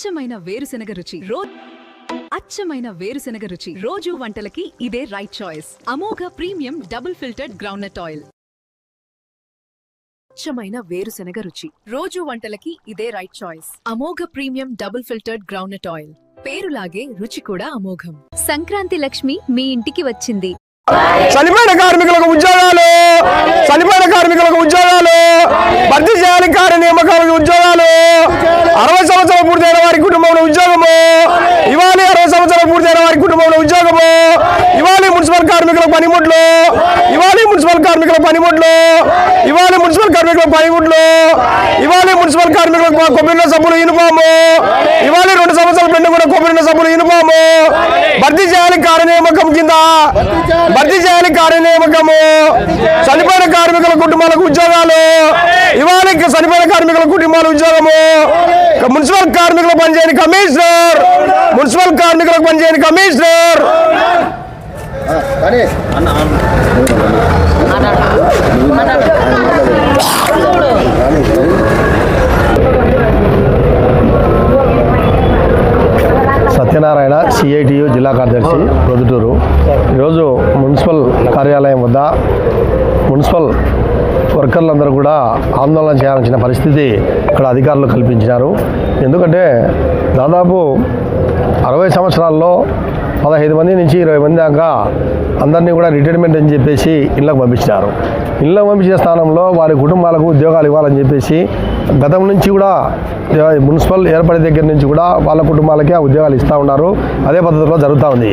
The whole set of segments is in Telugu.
అచ్చమైన వేరుశెనగ రుచి. రో అచ్చమైన వేరుశెనగ రుచి. రోజు వంటలకి ఇదే right choice Amogha premium double filtered groundnut oil అచ్చమైన వేరుశెనగ రుచి. రోజు వంటలకి ఇదే right choice Amogha premium double filtered groundnut oil పేరులాగే రుచి కూడా అమోఘం. సంక్రాంతి లక్ష్మి మీ ఇంటికి వచ్చింది. చనిపోయిన కార్మికులకు ఉద్యోగాలు చనిపోయిన కార్మికులకు ఉద్యోగాలు భర్తీ చేయాలి కార్య నియామకాలకు ఉద్యోగాలు. అరవై సంవత్సరాలు పూర్తయిన వారి కుటుంబంలో ఉద్యోగము ఇవాళ అరవై సంవత్సరాలు పూర్తయిన వారి కుటుంబంలో ఉద్యోగము. కార్మికుల పనిముట్లు. ఇవాళ మున్సిపల్ కార్మికుల పనిముట్లు. ఇవాళ మున్సిపల్ కార్మికుల పనిముట్లు. ఇవాళ మున్సిపల్ కార్మికులకు కొబ్బరిన సబ్బులు యూనిఫాము. ఇవాళ రెండు సంవత్సరాల పెండు కూడా కొబ్బరిన సబ్బులు యూనిఫాము. భర్తీ చేయాలి కార్యనియామకం కింద. భర్తీ చేయాలి కార్యనియామకము. చనిపోయిన కార్మికుల కుటుంబాలకు ఉద్యోగాలు. ఇవాళ చనిపోయిన కార్మికుల కుటుంబాల ఉద్యోగము. మున్సిపల్ కార్మికులకు పనిచేయని కమిషనర్. మున్సిపల్ కార్మికులకు పనిచేయని కమిషనర్. సత్యనారాయణ సిఐటియు జిల్లా కార్యదర్శి ప్రొద్దుటూరు. ఈరోజు మున్సిపల్ కార్యాలయం వద్ద మున్సిపల్ వర్కర్లందరూ కూడా ఆందోళన చేయాల్సిన పరిస్థితి ఇక్కడ అధికారులు కల్పించినారు. ఎందుకంటే దాదాపు అరవై సంవత్సరాల్లో పదహైదు మంది నుంచి ఇరవై మంది దాకా అందరినీ కూడా రిటైర్మెంట్ అని చెప్పేసి ఇళ్ళకు పంపించినారు. ఇళ్ళకు పంపించే స్థానంలో వారి కుటుంబాలకు ఉద్యోగాలు ఇవ్వాలని చెప్పేసి గతం నుంచి కూడా మున్సిపల్ ఏర్పడే దగ్గర నుంచి కూడా వాళ్ళ కుటుంబాలకే ఆ ఉద్యోగాలు ఇస్తూ ఉన్నారు. అదే పద్ధతిలో జరుగుతూ ఉంది.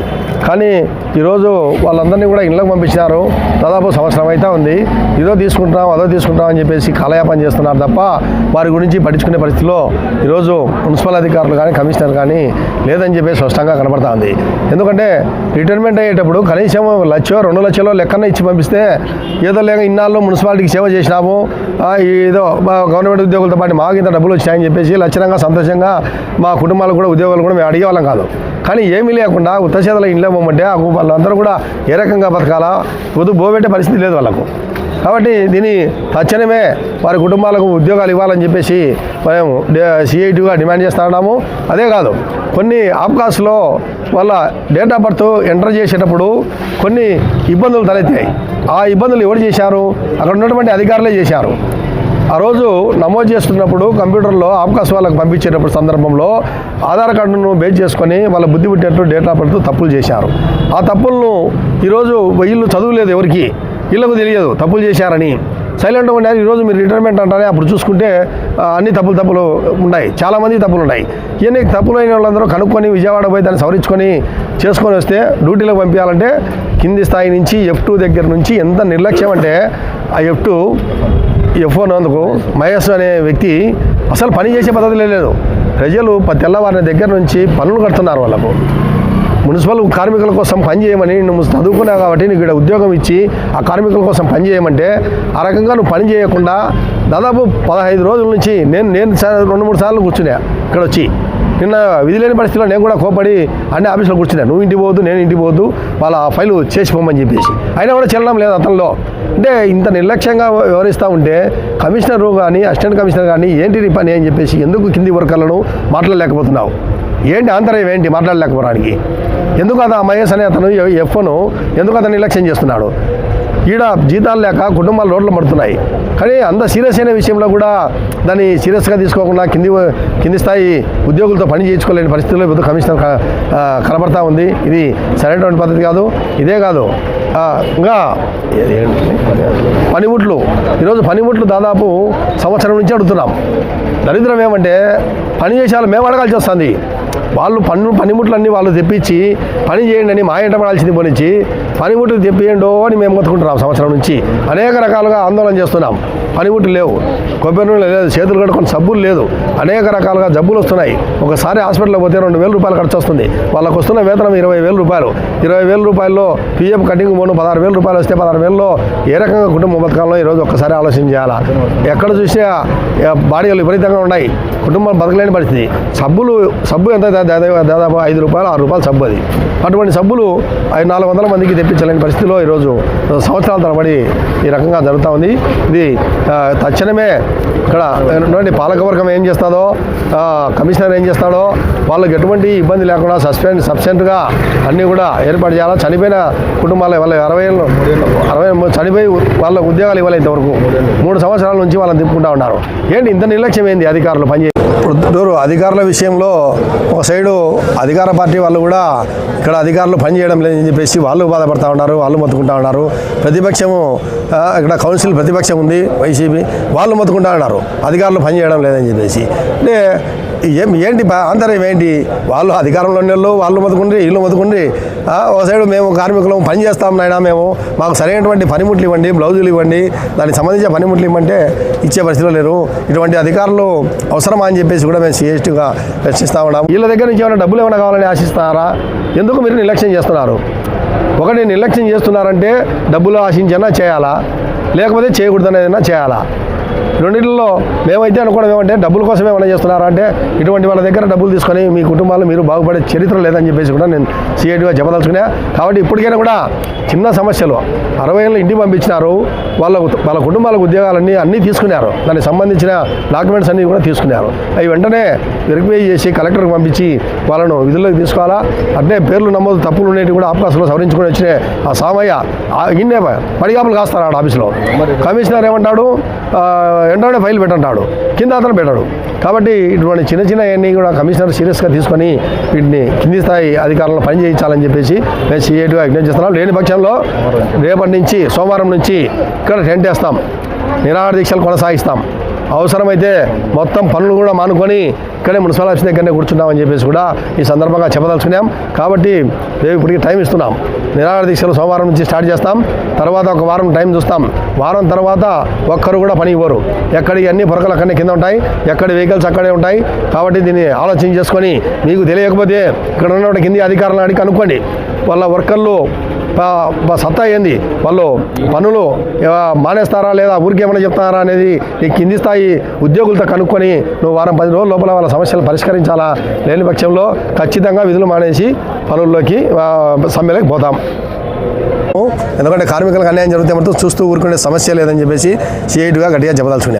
కానీ ఈరోజు వాళ్ళందరినీ కూడా ఇళ్ళకు పంపించినారు. దాదాపు సంవత్సరం అయితే ఉంది. ఇదో తీసుకుంటున్నాం అదో తీసుకుంటాం అని చెప్పేసి కాలయాపన చేస్తున్నారు తప్ప వారి గురించి పట్టించుకునే పరిస్థితిలో ఈరోజు మున్సిపల్ అధికారులు కానీ కమిషనర్ కానీ లేదని చెప్పేసి స్పష్టంగా కనబడతా ఉంది. ఎందుకంటే రిటైర్మెంట్ అయ్యేటప్పుడు కనీసం లక్షో రెండు లక్షలో లెక్కన ఇచ్చి పంపిస్తే ఏదో లేక ఇన్నాళ్ళు మున్సిపాలిటీకి సేవ చేసినాము. ఏదో గవర్నమెంట్ ఉద్యోగులు ఉద్యోగులతో పాటు మాకు ఇంత డబ్బులు వచ్చాయని చెప్పేసి లక్షణంగా సంతోషంగా మా కుటుంబాలకు కూడా ఉద్యోగాలు కూడా మేము అడిగేవాళ్ళం కాదు. కానీ ఏమీ లేకుండా ఉత్తచేతల ఇంట్లో పోమంటే ఆ వాళ్ళందరూ కూడా ఏ రకంగా బతకాలా? వద్దు బోబెట్టే పరిస్థితి లేదు వాళ్ళకు. కాబట్టి దీని తక్షణమే వారి కుటుంబాలకు ఉద్యోగాలు ఇవ్వాలని చెప్పేసి మేము సిఐటిగా డిమాండ్ చేస్తా ఉన్నాము. అదే కాదు కొన్ని ఆప్కాస్లో వాళ్ళ డేట్ ఆఫ్ బర్త్ ఎంటర్ చేసేటప్పుడు కొన్ని ఇబ్బందులు తలెత్తాయి. ఆ ఇబ్బందులు ఎవరు చేశారు? అక్కడ ఉన్నటువంటి అధికారులే చేశారు. ఆ రోజు నమోదు చేస్తున్నప్పుడు కంప్యూటర్లో ఆప్కాస్ వాళ్ళకి పంపించేటప్పుడు సందర్భంలో ఆధార్ కార్డును బేస్ చేసుకొని వాళ్ళ బుద్ధి పుట్టినట్టు డేట్ ఆఫ్ బర్త్ తప్పులు చేశారు. ఆ తప్పులను ఈరోజు వీళ్ళు చదువులేదు ఎవరికి. వీళ్ళకు తెలియదు తప్పులు చేశారని. సైలెంట్గా ఉన్నారు. ఈరోజు మీరు రిటైర్మెంట్ అంటారే అప్పుడు చూసుకుంటే అన్ని తప్పులు తప్పులు ఉన్నాయి. చాలామంది తప్పులు ఉన్నాయి. ఇవన్నీ తప్పులు అయిన వాళ్ళందరూ కనుక్కొని విజయవాడ పోయి దాన్ని సవరించుకొని చేసుకొని వస్తే డ్యూటీలకు పంపించాలంటే కింది స్థాయి నుంచి ఎఫ్ టూ దగ్గర నుంచి ఎంత నిర్లక్ష్యం అంటే ఆ ఎఫ్ టూ ఎఫ్ అందుకు మహేష్ అనే వ్యక్తి అసలు పని చేసే పద్ధతి లేదు. ప్రజలు తెల్లవారిన దగ్గర నుంచి పనులు కడుతున్నారు వాళ్ళకు. మున్సిపల్ కార్మికుల కోసం పని చేయమని నువ్వు చదువుకున్నావు కాబట్టి నీకు ఇక్కడ ఉద్యోగం ఇచ్చి ఆ కార్మికుల కోసం పని చేయమంటే ఆ రకంగా నువ్వు పని చేయకుండా దాదాపు పదహైదు రోజుల నుంచి నేను నేను రెండు మూడు సార్లు కూర్చున్నా ఇక్కడ వచ్చి. నిన్న విధి లేని పరిస్థితిలో నేను కూడా కోపడి అన్ని ఆఫీసులో కూర్చున్నా. నువ్వు ఇంటికి పోవద్దు నేను ఇంటి పోవద్దు వాళ్ళ ఆ ఫైలు చేసి చెప్పేసి. అయినా కూడా చెల్లడం లేదు అతనిలో. అంటే ఇంత నిర్లక్ష్యంగా వ్యవహరిస్తూ ఉంటే కమిషనర్ కానీ అసిస్టెంట్ కమిషనర్ కానీ ఏంటి నీ పని అని చెప్పేసి ఎందుకు కింది వర్కర్లను మాట్లాడలేకపోతున్నావు? ఏంటి ఆంతర్యం ఏంటి మాట్లాడలేకపోవడానికి? ఎందుకు అతను మహేష్ అనే అతను ఎఫ్ను ఎందుకు అతను నిర్లక్ష్యం చేస్తున్నాడు? ఈడ జీతాలు లేక కుటుంబాలు రోడ్లు పడుతున్నాయి కానీ అంత సీరియస్ అయిన విషయంలో కూడా దాన్ని సీరియస్గా తీసుకోకుండా కింది కింది స్థాయి ఉద్యోగులతో పని చేయించుకోలేని పరిస్థితుల్లో ఇప్పుడు కమిషనర్ కనబడతా ఉంది. ఇది సరైనటువంటి పద్ధతి కాదు ఇదే కాదు. ఇంకా పనిముట్లు ఈరోజు పనిముట్లు దాదాపు సంవత్సరం నుంచి అడుగుతున్నాం. దరిద్రం ఏమంటే పని చేసే వాళ్ళు మేము అడగాల్సి వస్తుంది. వాళ్ళు పన్ను పనిముట్లన్నీ వాళ్ళు తెప్పించి పని చేయండి అని మా ఇంట పడాల్సింది పోనిచ్చి పనిముట్లు తెప్పియండో అని మేము మొత్తుకుంటున్నాం సంవత్సరం నుంచి. అనేక రకాలుగా ఆందోళన చేస్తున్నాం. పనిముట్లు లేవు. కొబ్బరి నూనె లేదు. చేతులు కట్టుకొని సబ్బులు లేదు. అనేక రకాలుగా జబ్బులు వస్తున్నాయి. ఒకసారి హాస్పిటల్కి పోతే రెండు వేల రూపాయలు ఖర్చు వస్తుంది. వాళ్ళకు వస్తున్న వేతనం ఇరవై వేల రూపాయలు. ఇరవై వేల రూపాయల్లో పిఎఫ్ కటింగ్ పోను పదహారు వేల రూపాయలు వస్తే పదహారు వేలలో ఏ రకంగా కుటుంబ బతకాలో ఈరోజు ఒక్కసారి ఆలోచన చేయాలా? ఎక్కడ చూసినా బాడీలు విపరీతంగా ఉన్నాయి. కుటుంబం బతకలేని పరిస్థితి. సబ్బులు సబ్బు ఎంత దాదాపు ఐదు రూపాయలు ఆరు రూపాయలు సబ్బు అది. అటువంటి సబ్బులు ఐదు నాలుగు వందల మందికి తెప్పించలేని పరిస్థితిలో ఈరోజు సంవత్సరాల తరబడి ఈ రకంగా జరుగుతూ ఉంది. ఇది తక్షణమే ఇక్కడ పాలకవర్గం ఏం చేస్తుందో కమిషనర్ ఏం చేస్తాడో వాళ్ళకి ఎటువంటి ఇబ్బంది లేకుండా సస్పెండ్ సబ్సెంట్గా అన్నీ కూడా ఏర్పాటు చేయాలా? చనిపోయిన కుటుంబాల వాళ్ళ అరవై అరవై చనిపోయి వాళ్ళ ఉద్యోగాలు ఇవ్వాలి ఇంతవరకు. మూడు సంవత్సరాల నుంచి వాళ్ళని తిప్పుకుంటా ఉన్నారు. ఏంటి ఇంత నిర్లక్ష్యం ఏంది అధికారులు పనిచే ఇప్పుడు అధికారుల విషయంలో ఒక సైడు అధికార పార్టీ వాళ్ళు కూడా ఇక్కడ అధికారులు పనిచేయడం లేదని చెప్పేసి వాళ్ళు బాధపడతా ఉన్నారు వాళ్ళు మొత్తుకుంటా ఉన్నారు. ప్రతిపక్షము ఇక్కడ కౌన్సిల్ ప్రతిపక్షం ఉంది వైసీపీ వాళ్ళు మొత్తుకుంటా ఉన్నారు. అధికారులు పనిచేయడం లేదని చెప్పేసి. అంటే ఏం ఏంటి బా- ఆంతర్యం ఏంటి? వాళ్ళు అధికారంలో ఉన్న వాళ్ళు వాళ్ళు మొత్తుకుండ్రి వీళ్ళు మొత్తుకుండ్రి ఒక సైడు మేము కార్మికులం పని చేస్తాం నాయనా మేము. మాకు సరైనటువంటి పనిముట్లు ఇవ్వండి బ్లౌజులు ఇవ్వండి. దానికి సంబంధించిన పనిముట్లు ఇవ్వమంటే ఇచ్చే పరిస్థితిలో లేరు. ఇటువంటి అధికారులు అవసరమా అని చెప్పేసి కూడా మేము సిఎస్టీగా ప్రశ్నిస్తా ఉన్నాం. వీళ్ళ దగ్గర నుంచి ఏమైనా డబ్బులు ఏమైనా కావాలని ఆశిస్తారా ఎందుకు మీరు నిర్లక్ష్యం చేస్తున్నారు? ఒకటి నిర్లక్ష్యం చేస్తున్నారంటే డబ్బులు ఆశించైనా చేయాలా? లేకపోతే చేయకూడదనేదైనా చేయాలా? రెండింటిలో మేమైతే అనుకోవడం ఏమంటే డబ్బుల కోసం ఏమైనా చేస్తున్నారా అంటే ఇటువంటి వాళ్ళ దగ్గర డబ్బులు తీసుకొని మీ కుటుంబాలు మీరు బాగుపడే చరిత్ర లేదని చెప్పేసి కూడా నేను సిఐటిగా చెప్పదలుచుకున్నా. కాబట్టి ఇప్పటికైనా కూడా చిన్న సమస్యలు. అరవై ఏళ్ళు ఇంటికి పంపించినారు. వాళ్ళ వాళ్ళ కుటుంబాలకు ఉద్యోగాలన్నీ అన్నీ తీసుకున్నారు. దానికి సంబంధించిన డాక్యుమెంట్స్ అన్నీ కూడా తీసుకున్నారు. అవి వెంటనే వెరిఫై చేసి కలెక్టర్కి పంపించి వాళ్ళను విధుల్లోకి తీసుకోవాలా? అట్నే పేర్లు నమోదు తప్పులు ఉండేవి కూడా అవకాశంలో సవరించుకొని వచ్చిన ఆ సామయ్య ఇన్నే పడిగాపులు కాస్తారు ఆడ ఆఫీస్లో. కమిషనర్ ఏమంటాడు? వెంటనే ఫైల్ పెట్టంటాడు. కింద అతను పెట్టాడు. కాబట్టి ఇటువంటి చిన్న చిన్న అన్నీ కూడా కమిషనర్ సీరియస్గా తీసుకొని వీటిని కింది స్థాయి అధికారులను పని చేయించాలని చెప్పేసి నేను సీఏటీగా విజ్ఞప్తి చేస్తున్నాం. లేని పక్షంలో రేపటి నుంచి సోమవారం నుంచి ఇక్కడ టెంట్ వేస్తాం. నిరాహార దీక్షలు కొనసాగిస్తాం. అవసరమైతే మొత్తం పనులు కూడా మానుకొని ఇక్కడే మున్సిపల్ ఆఫీస్ దగ్గరనే కూర్చున్నామని చెప్పేసి కూడా ఈ సందర్భంగా చెప్పదలుచుకున్నాం. కాబట్టి మేము ఇప్పటికి టైం ఇస్తున్నాం. నిరాహార దీక్షలు సోమవారం నుంచి స్టార్ట్ చేస్తాం. తర్వాత ఒక వారం టైం చూస్తాం. వారం తర్వాత ఒక్కరు కూడా పని ఇవ్వరు. ఎక్కడి అన్ని పొరకలు అక్కడనే కింద ఉంటాయి. ఎక్కడి వెహికల్స్ అక్కడే ఉంటాయి. కాబట్టి దీన్ని ఆలోచన చేసుకొని మీకు తెలియకపోతే ఇక్కడ ఉన్నటువంటి కింది అధికారులను అడిగి కనుక్కోండి. వాళ్ళ వర్కర్లు సత్తా ఏంది? వాళ్ళు పనులు మానేస్తారా లేదా? ఊరికి ఏమైనా చెప్తారా అనేది ఈ కింది స్థాయి ఉద్యోగులతో కనుక్కొని నువ్వు వారం పది రోజుల లోపల వాళ్ళ సమస్యలు పరిష్కరించాలా లేని పక్షంలో ఖచ్చితంగా విధులు మానేసి పనుల్లోకి సమ్మెలకు పోతాం. ఎందుకంటే కార్మికులకు అన్యాయం జరిగితే మాత్రం చూస్తూ ఊరుకునే సమస్య లేదని చెప్పేసి సిఐటిగా గట్టిగా చెప్పదలుచుకున్నాం